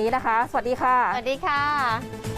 นี้นะคะ สวัสดีค่ะ สวัสดีค่ะ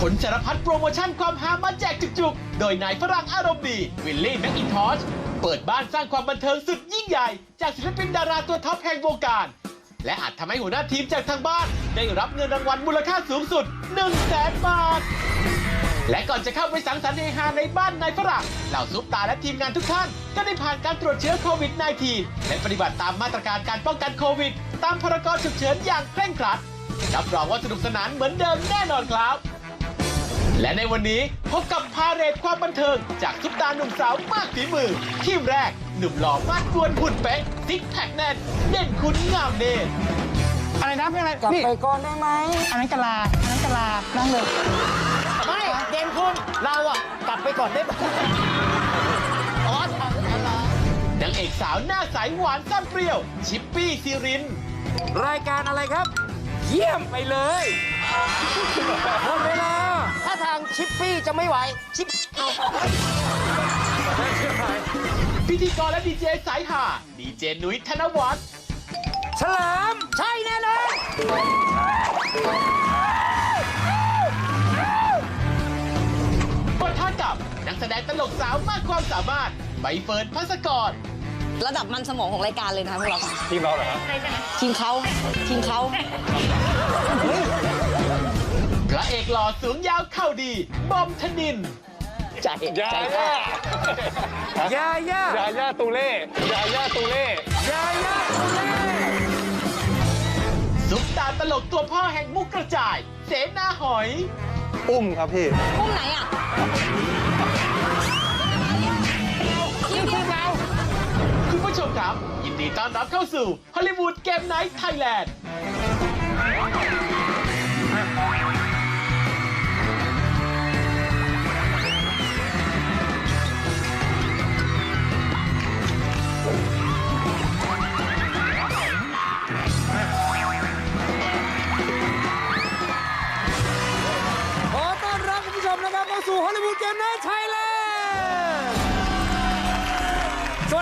ขนสารพัดโปรโมชั่นความฮามาแจกจุกๆ โดยนายฝรั่งอารมณ์ดี วิลลี่แมคอินทอชเปิดบ้านสร้างความบันเทิงสุดยิ่งใหญ่ จากศิลปินดาราตัวท็อปแห่งวงการ และอาจทำให้หัวหน้าทีมจากทางบ้าน ได้รับเงินรางวัลมูลค่าสูงสุด 1 0 0 0 0แสนบาท และก่อนจะเข้าไปสังสรรค์เฮฮาในบ้านนายฝรั่งเหล่าซุปตาและทีมงานทุกท่าน ก็ได้ผ่านการตรวจเชื้อโควิด -19 และปฏิบัติตามมาตรการการป้องกันโควิด ตามพรกฉุกเฉินอย่างเคร่งครัดรับรองว่าสนุกสนานเหมือนเดิมแน่นอนครับ และในวันนี้พบกับพาเรดความบันเทิง จากซุปตาหนุ่มสาวมากฝีมือ ทีมแรกหนุ่มหล่อมากกวนหุ่นเป๊ะซิกแพคแน่นเด่นคุณงามเนตรอะไรนะพี่อะไรกลับพี่ไปก่อนได้ไหมอันนั้นกะลาอันนั้นกะลานั่งเลยไม่เด่นคุณเราอะกลับไปก่อนได้ไหมอ๋อนางเอกสาวหน้าใสหวานซ่อนเปรี้ยว ชิปปี้ซีริน รายการอะไรครับ เยี่ยมไปเลย ชิปปี้จะไม่ไหว ชิปเอาพิธีกรและดีเจสายหาดีเจนุ้ยธนวัฒน์ฉลาม ใช่แน่นอนปะทะกับนักแสดงตลกสาวมากความสามารถใบเฟิร์นพัสกรระดับมันสมองของรายการเลยนะคะพวกเราทีมเราเหรอทีมเขาทีมเขาพระ เอกหล่อสูงยาวเข่าดี บอมธนิน ใจยาย่า ยาย่ายาย่าตูเล่ยาย่าตูเล่ยาย่าตุเล่ซุปตาตลกตัวพ่อแห่งมุกกระจาย เสนาหอย อุ้มครับพี่ พุ่มไหนอะทีมทีมเราคุณผู้ชมครับ ยินดีต้อนรับเข้าสู่ฮอลลีวูดเกมไนท์ไทยแลนด์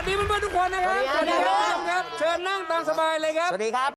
ดีเพื่อนๆทุกคนนะครับสวัสดีครับณผู้ชมครับ เชิญนั่งตามสบายเลยครับ สวัสดีครับ